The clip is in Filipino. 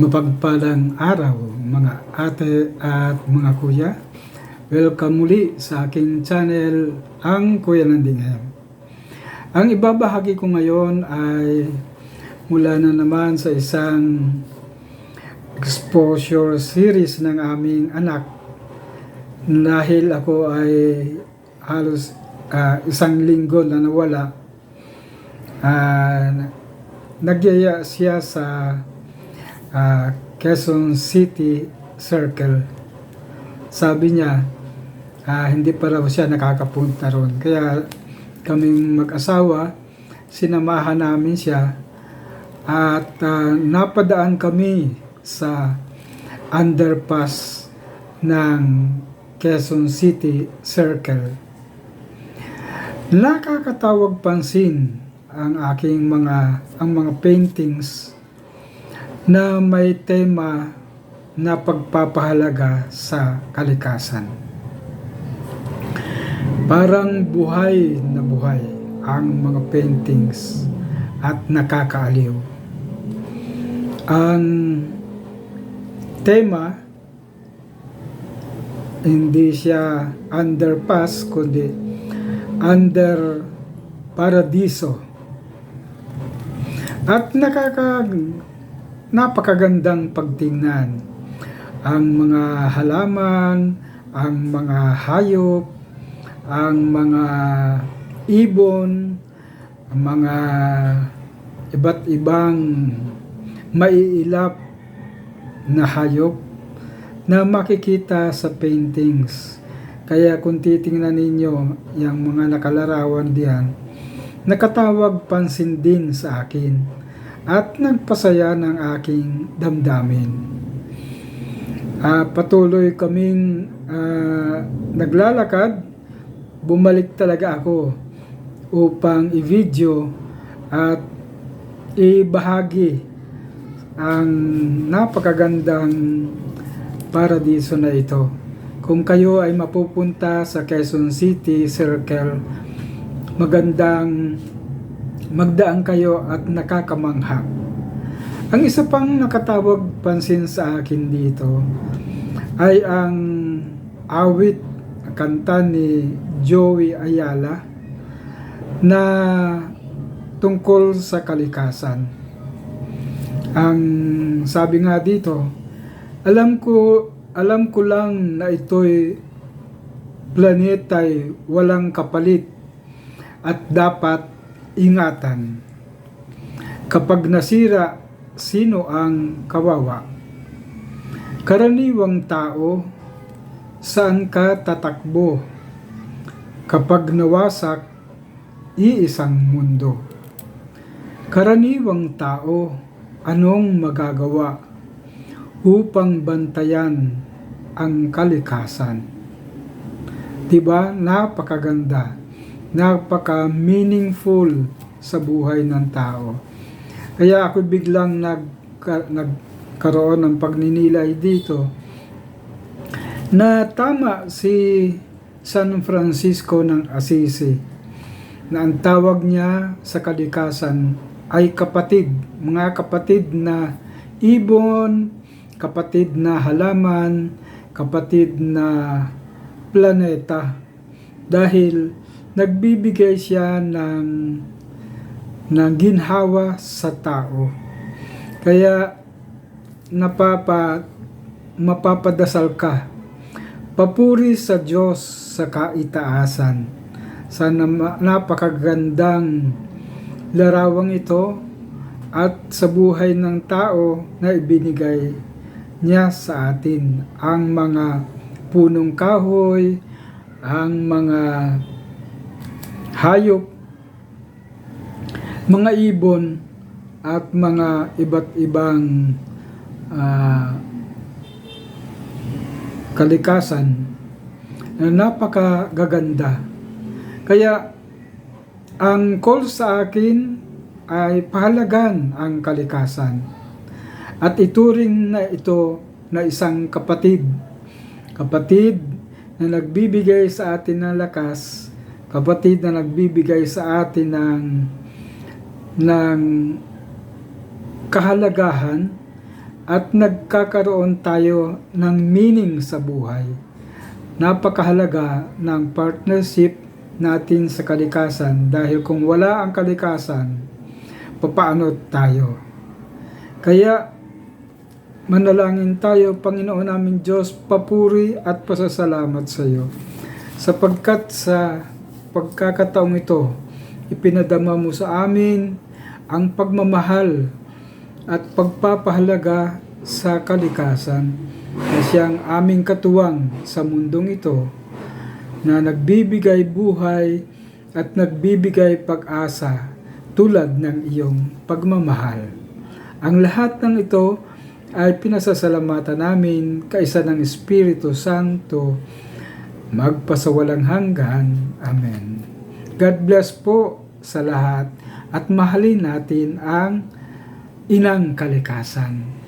Mapagpalang araw mga ate at mga kuya. Welcome muli sa aking channel, Ang Kuya Nandingham. Ang ibabahagi ko ngayon ay mula na naman sa isang exposure series ng aming anak dahil ako ay halos ah, isang linggo na nawala uh, nagyaya siya sa ah, Quezon City Circle. Sabi niya, ah, hindi pa raw siya nakakapunta ron. Kaya kaming mag-asawa, sinamahan namin siya at ah, napadaan kami sa underpass ng Quezon City Circle. Nakakatawag pansin ang aking mga ang mga paintings na may tema na pagpapahalaga sa kalikasan. Parang buhay na buhay ang mga paintings at nakakaaliw. Ang tema hindi siya underpass kundi under paradiso. At nakaka napakagandang pagtingnan ang mga halaman, ang mga hayop, ang mga ibon, ang mga iba't ibang maiilap na hayop na makikita sa paintings. Kaya kung titingnan ninyo yung mga nakalarawan diyan, nakatawag pansin din sa akin at nagpasaya ng aking damdamin. Ah, patuloy kaming ah, naglalakad, bumalik talaga ako upang i-video at ibahagi ang napakagandang paradiso na ito. Kung kayo ay mapupunta sa Quezon City Circle, magandang magdaan kayo at nakakamangha. Ang isa pang nakatawag pansin sa akin dito ay ang awit kanta ni Joey Ayala na tungkol sa kalikasan. Ang sabi nga dito, alam ko alam ko lang na ito'y planeta'y walang kapalit at dapat ingatan. Kapag nasira, sino ang kawawa? Karaniwang tao, saan ka tatakbo? Kapag nawasak, iisang mundo. Karaniwang tao, anong magagawa upang bantayan ang kalikasan? Diba? Napakaganda napaka-meaningful sa buhay ng tao. Kaya ako biglang nag, nagkaroon ng pagninilay dito na tama si San Francisco ng Assisi na ang tawag niya sa kalikasan ay kapatid, mga kapatid na ibon, kapatid na halaman, kapatid na planeta. Dahil nagbibigay siya ng ng ginhawa sa tao. Kaya napapa mapapadasal ka. Papuri sa Diyos sa kaitaasan. Sa napakagandang larawang ito at sa buhay ng tao na ibinigay niya sa atin ang mga punong kahoy, ang mga hayop, mga ibon, at mga iba't ibang uh, kalikasan na napakagaganda. Kaya ang call sa akin ay pahalagan ang kalikasan at ituring na ito na isang kapatid. Kapatid na nagbibigay sa atin ng lakas kapatid na nagbibigay sa atin ng ng kahalagahan at nagkakaroon tayo ng meaning sa buhay. Napakahalaga ng partnership natin sa kalikasan dahil kung wala ang kalikasan, papaano tayo? Kaya manalangin tayo, Panginoon namin Diyos, papuri at pasasalamat sa iyo. Sapagkat sa pagkakataong ito, ipinadama mo sa amin ang pagmamahal at pagpapahalaga sa kalikasan na siyang aming katuwang sa mundong ito na nagbibigay buhay at nagbibigay pag-asa tulad ng iyong pagmamahal. Ang lahat ng ito ay pinasasalamatan namin kaisa ng Espiritu Santo magpasawalang hanggan. Amen. God bless po sa lahat at mahalin natin ang inang kalikasan.